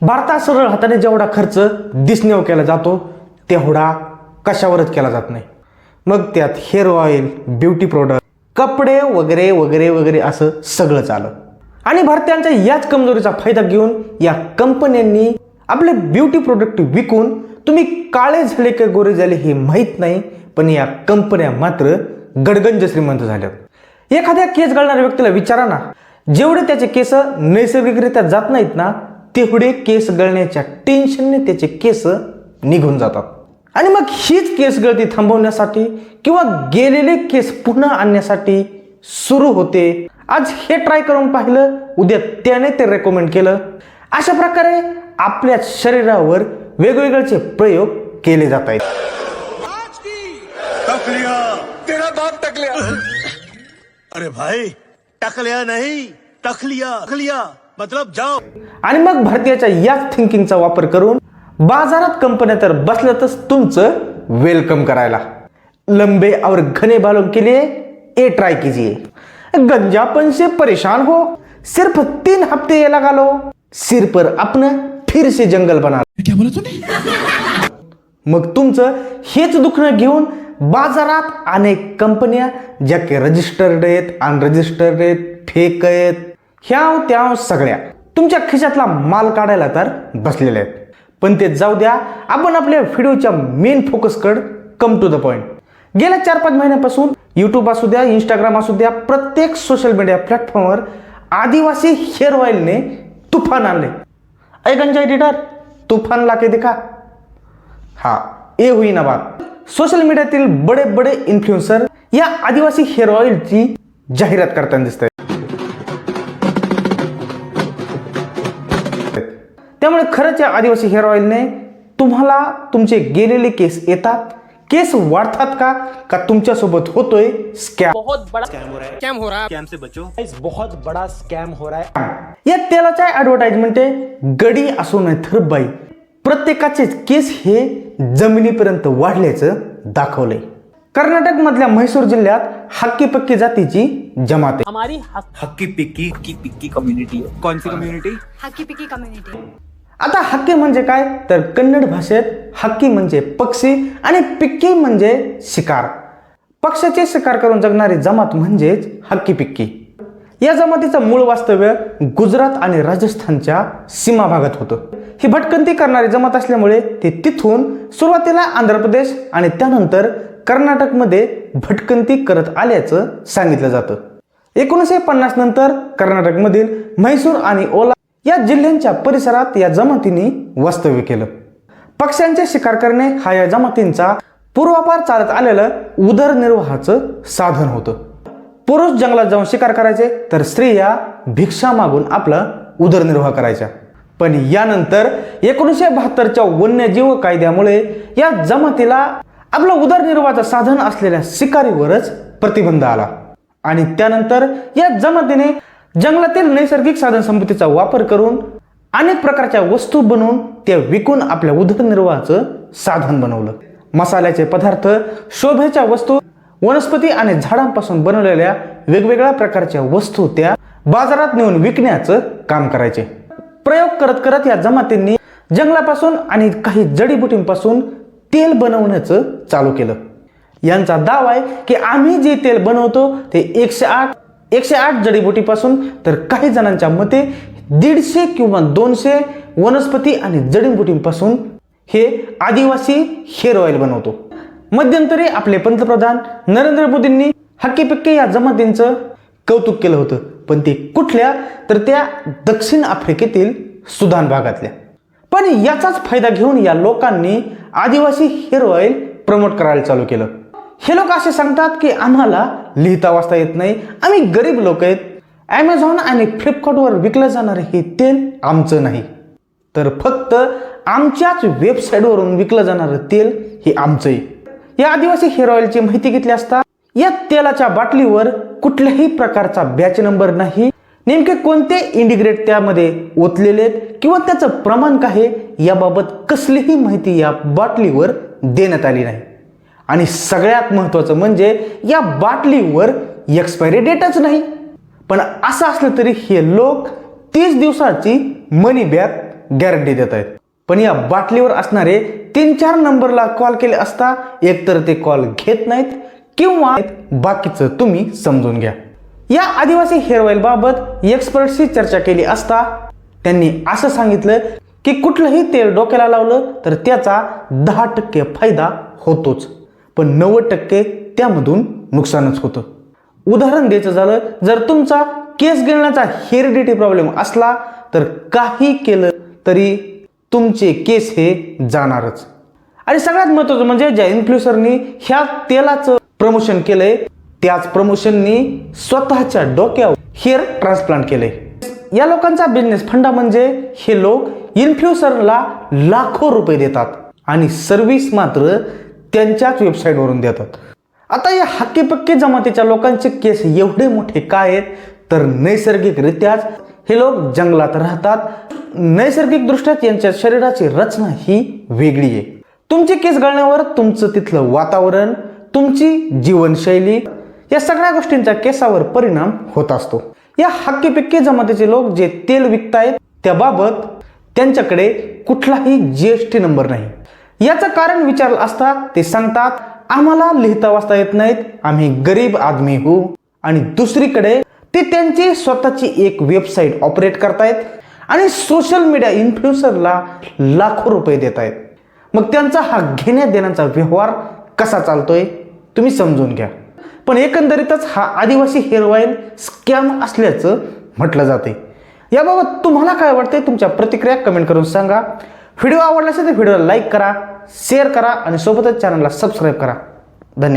भारतात सरळ हाताने जेवढा खर्च दिसण्यावर केला जातो तेवढा कशावरच केला जात नाही. मग त्यात हेअर ऑइल ब्युटी प्रोडक्ट कपडे वगैरे वगैरे वगैरे असं सगळं चालं. आणि भारतीयांच्या याच कमजोरीचा फायदा घेऊन या कंपन्यांनी आपले ब्युटी प्रोडक्ट विकून तुम्ही काळे झाले का गोरे झाले हे माहीत नाही पण या कंपन्या मात्र गडगंज श्रीमंत झाल्यात. एखाद्या केस गळणाऱ्या व्यक्तीला विचारा ना जेवढे त्याचे केस नैसर्गिकरित्या जात नाहीत ना तेवढे केस गळण्याच्या टेन्शनने त्याचे केस निघून जातात. आणि मग हीच केस गळती थांबवण्यासाठी किंवा गेलेले केस पुन्हा आणण्यासाठी सुरू होते. आज हे ट्राय करून पाहिलं उद्या त्याने ते रेकमेंड केलं. अशा प्रकारे आपल्या शरीरावर वेगवेगळ्याचे प्रयोग केले जात आहेत. अरे भाई टकलिया नहीं टकलिया टकलिया. मतलब जाओ। आणि मग भारतीयाच्या याच थिंकिंगचा वापर करून बाजारात कंपन्या तर बसल्यातच तुमचं वेलकम करायला. लंबे और घने बालों के लिए ये ट्राई कीजिए. गंजापन से परेशान हो. सिर्फ तीन हफ्ते ये लगा लो. सिर पर अपना फिर से जंगल बना क्या बोला तूने? मग तुमचं हेच दुखणं घेऊन बाजारात अनेक कंपन्या ज्या की रजिस्टर्ड आहेत अनरजिस्टर्ड आहेत फेक आहेत ह्याव त्याव सगळ्या. तुमच्या खिशातला माल काढायला तर बसलेले आहेत. पण ते जाऊ द्या आपण आपल्या व्हिडिओच्या मेन फोकसकड कम टू द पॉइंट गेल्या चार पाच महिन्यापासून यूट्यूब असू द्या इंस्टाग्राम असू द्या प्रत्येक सोशल मीडिया प्लॅटफॉर्मवर आदिवासी हेअर ऑइलने तुफान आणले. ऐकांच्या एडिटर तुफान लाके देखा. हा ए होई ना बात. सोशल मीडियातील बडे बडे इन्फ्लुएन्सर या आदिवासी हेअर ऑइलची जाहिरात करताना दिसत त्यामुळे खरंच या आदिवासी हेअर ऑइलने तुम्हाला तुमचे गेलेले केस येतात? केस वाढतात का? का तुमच्यासोबत होतोय स्कॅम बहुत बड़ा स्कैम हो रहा है। या तेलाच्या ऍडव्हर्टाइजमेंट आहे गडी असो नाही तर बाई. प्रत्येकाचे केस हे जमिनीपर्यंत वाढल्याचं दाखवलंय. कर्नाटक मधल्या म्हैसूर जिल्ह्यात हक्की पक्की जातीची जमात आहे. हमारी हक्की पिक्की हक्की पिक्की कम्युनिटी कौन सी कम्युनिटी हक्की पिकी कम्युनिटी आता हक्की म्हणजे काय? तर कन्नड भाषेत हक्की म्हणजे पक्षी आणि पिक्की म्हणजे शिकार. पक्षाचे शिकार करून जगणारी जमात म्हणजेच हक्की पिक्की. या जमातीचं मूळ वास्तव्य गुजरात आणि राजस्थानच्या सीमा भागात होतं. ही भटकंती करणारी जमात असल्यामुळे ते तिथून सुरुवातीला आंध्र प्रदेश आणि त्यानंतर कर्नाटकमध्ये भटकंती करत आल्याचं सांगितलं जातं. एकोणीसशे पन्नास नंतर कर्नाटकमधील म्हैसूर आणि ओला या जिल्ह्यांच्या परिसरात या जमातीने वास्तव्य केलं. पक्ष्यांचे शिकार करणे हा या जमातींचा पूर्वापार चालत आलेलं उदरनिर्वाहाचं साधन होतं. पुरुष जंगलात जाऊन शिकार करायचे तर स्त्रिया भिक्षा मागून आपला उदरनिर्वाह करायच्या पण यानंतर एकोणीसशे बहात्तरच्या वन्यजीव कायद्यामुळे या जमातीला आपलं उदरनिर्वाहाचं साधन असलेल्या शिकारीवरच प्रतिबंध आला. आणि त्यानंतर या जमातीने जंगलातील नैसर्गिक साधन संपत्तीचा वापर करून अनेक प्रकारच्या वस्तू बनवून त्या विकून आपल्या उदरनिर्वाहाचं साधन बनवलं. मसाल्याचे पदार्थ शोभेच्या वस्तू वनस्पती आणि झाडांपासून बनवलेल्या वेगवेगळ्या प्रकारच्या वस्तू त्या बाजारात नेऊन विकण्याचं काम करायचे. प्रयोग करत करत या जमातींनी जंगलापासून आणि काही जडीबुटींपासून तेल बनवण्याचं चालू केलं. यांचा दावा आहे की आम्ही जे तेल बनवतो ते एकशे आठ एकशे आठ जडीबुटीपासून तर काही जणांच्या मते दीडशे किंवा दोनशे वनस्पती आणि जडीबुटींपासून हे आदिवासी हेअर ऑइल बनवतो. मध्यंतरी आपले पंतप्रधान नरेंद्र मोदींनी हक्कीपिक्के या जमातींचं कौतुक केलं होतं पण ते कुठल्या तर त्या दक्षिण आफ्रिकेतील सुदान भागातल्या. पण याचाच फायदा घेऊन या लोकांनी आदिवासी हेअर ऑइल प्रमोट करायला चालू केलं. हे लोक असे सांगतात की आम्हाला लिहिता वाचता येत नाही. आम्ही गरीब लोक आहेत. ॲमेझॉन आणि फ्लिपकार्टवर विकलं जाणारं हे तेल आमचं नाही. तर फक्त आमच्याच वेबसाईटवरून विकलं जाणारं तेल हे आमचं आहे या आदिवासी हेअर ऑइलची माहिती घेतली असता या तेलाच्या बाटलीवर कुठल्याही प्रकारचा बॅच नंबर नाही. नेमके कोणते इंडिग्रेट त्यामध्ये ओतलेले आहेत किंवा त्याचं प्रमाण काय आहे याबाबत कसलीही माहिती या बाटलीवर देण्यात आली नाही. आणि सगळ्यात महत्त्वाचं म्हणजे या बाटलीवर एक्सपायरी डेटच नाही. पण असं असलं तरी हे लोक तीस दिवसाची मनी बॅग गॅरंटी देत आहेत. पण या बाटलीवर असणारे तीन चार नंबरला कॉल केले असता एकतर ते कॉल घेत नाहीत किंवा बाकीचं तुम्ही समजून घ्या. या आदिवासी हेअर ऑइल बाबत एक्सपर्टशी चर्चा केली असता त्यांनी असं सांगितलं की कुठलंही तेल डोक्याला लावलं तर त्याचा दहा टक्के फायदा होतोच. पण नव्वद टक्के त्यामधून नुकसानच होतं. उदाहरण द्यायचं झालं जर तुमचा केस गिळण्याचा हेरिडिटी प्रॉब्लेम असला तर काही केलं तरी तुमचे केस हे जाणारच. आणि सगळ्यात महत्त्वाचं म्हणजे ज्या इन्फ्लुएन्सरनी ह्या तेलाचं प्रमोशन केलंय त्याच प्रमोशननी स्वतःच्या डोक्यावर हेअर ट्रान्सप्लांट केलंय. या लोकांचा बिझनेस फंडा म्हणजे हे लोक इन्फ्लुएन्सरला लाखो रुपये देतात आणि सर्व्हिस मात्र त्यांच्याच वेबसाईटवरून देतात. आता या हक्कीपक्की जमातीच्या लोकांचे केस एवढे मोठे काय आहेत? तर नैसर्गिकरित्याच हे लोक जंगलात राहतात. नैसर्गिक दृष्ट्या यांच्या शरीराची रचना ही वेगळी आहे. तुमचे केस गळण्यावर तुमचं तिथलं वातावरण तुमची जीवनशैली या सगळ्या गोष्टींचा केसावर परिणाम होत असतो. या हक्कीपिक्की जमातीचे लोक जे तेल विकतायत त्याबाबत त्यांच्याकडे कुठलाही जीएसटी नंबर नाही. याचं कारण विचारलं असता ते सांगतात आम्हाला लिहिता वाचता येत नाहीत. आम्ही गरीब आदमी हो. आणि दुसरीकडे ते त्यांची स्वतःची एक वेबसाईट ऑपरेट करतायत आणि सोशल मीडिया इन्फ्लुएन्सरला लाखो रुपये देत आहेत मग त्यांचा हा घेण्या देण्याचा व्यवहार कसा चालतोय तुम्ही समजून घ्या. पण एकंदरीतच हा आदिवासी हेअर ऑइल स्कॅम असल्याचं म्हटलं जाते याबाबत तुम्हाला काय वाटतंय? तुमच्या प्रतिक्रिया कमेंट करून सांगा. व्हिडिओ आवडला असेल तर व्हिडिओला लाईक करा शेअर करा आणि सोबतच चॅनलला सबस्क्राईब करा. धन्यवाद.